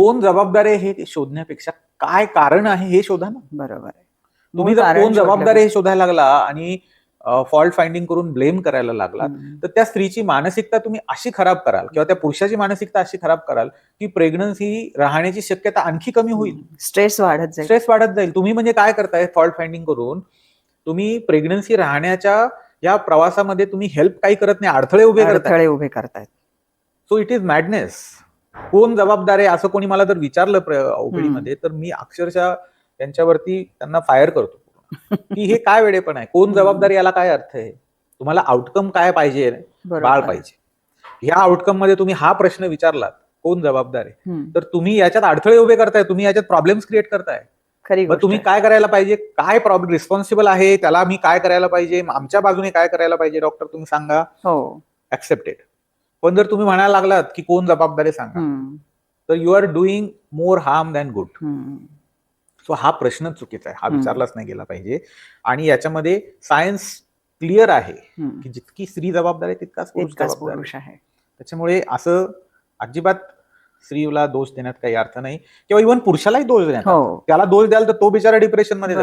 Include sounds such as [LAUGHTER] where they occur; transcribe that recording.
कोण जबाबदार आहे हे शोधण्यापेक्षा काय कारण आहे हे शोधा ना. बरोबर आहे. तुम्ही जर कोण जबाबदार आहे हे शोधायला लागला आणि फॉल्ट फाइंडिंग करून ब्लेम करायला लागला. तर त्या स्त्रीची मानसिकता तुम्ही अशी खराब कराल किंवा त्या पुरुषाची मानसिकता अशी खराब कराल की प्रेग्नन्सी राहण्याची शक्यता आणखी कमी होईल. स्ट्रेस वाढत जाईल. स्ट्रेस वाढत जाईल. तुम्ही म्हणजे काय करताय फॉल्ट फाइंडिंग करून तुम्ही प्रेग्नन्सी राहण्याच्या या प्रवासामध्ये तुम्ही हेल्प काही करत नाही अडथळे उभे करताय. अडथळे उभे करतायत. सो इट इज मॅडनेस कोण जबाबदार आहे असं कोणी मला जर विचारलं ओपीडी मध्ये तर मी अक्षरशः त्यांच्यावरती त्यांना फायर करतो. की हे काय वेळेपण आहे? कोण [LAUGHS] जबाबदार याला काय अर्थ आहे? तुम्हाला आउटकम काय पाहिजे. बाळ पाहिजे. या आउटकममध्ये तुम्ही हा प्रश्न विचारलात कोण जबाबदार आहे. तर तुम्ही याच्यात अडथळे उभे करताय तुम्ही याच्यात प्रॉब्लेम्स क्रिएट करताय. तुम्ही. काय करायला पाहिजे? काय प्रॉब्लेम रिस्पॉन्सिबल आहे? त्याला मी काय करायला पाहिजे? आमच्या बाजूने काय करायला पाहिजे? डॉक्टर तुम्ही सांगा. हो. ऍक्सेप्टेड पण जर तुम्ही म्हणायला लागलात की कोण जबाबदार सांगा. तर you are doing more harm than good. So हा प्रश्न चुकीचा आहे. हा. विचारलाच नाही गेला पाहिजे. आणि याच्यामध्ये सायन्स क्लिअर आहे. की जितकी स्त्री जबाबदार आहे तितकाच पुरुष आहे. त्याच्यामुळे असं अजिबात स्त्रीला दोष देण्यात काही अर्थ नाही. किंवा इव्हन पुरुषालाही दोष देण्यात हो. त्याला दोष द्याल तर तो बिचारा डिप्रेशनमध्ये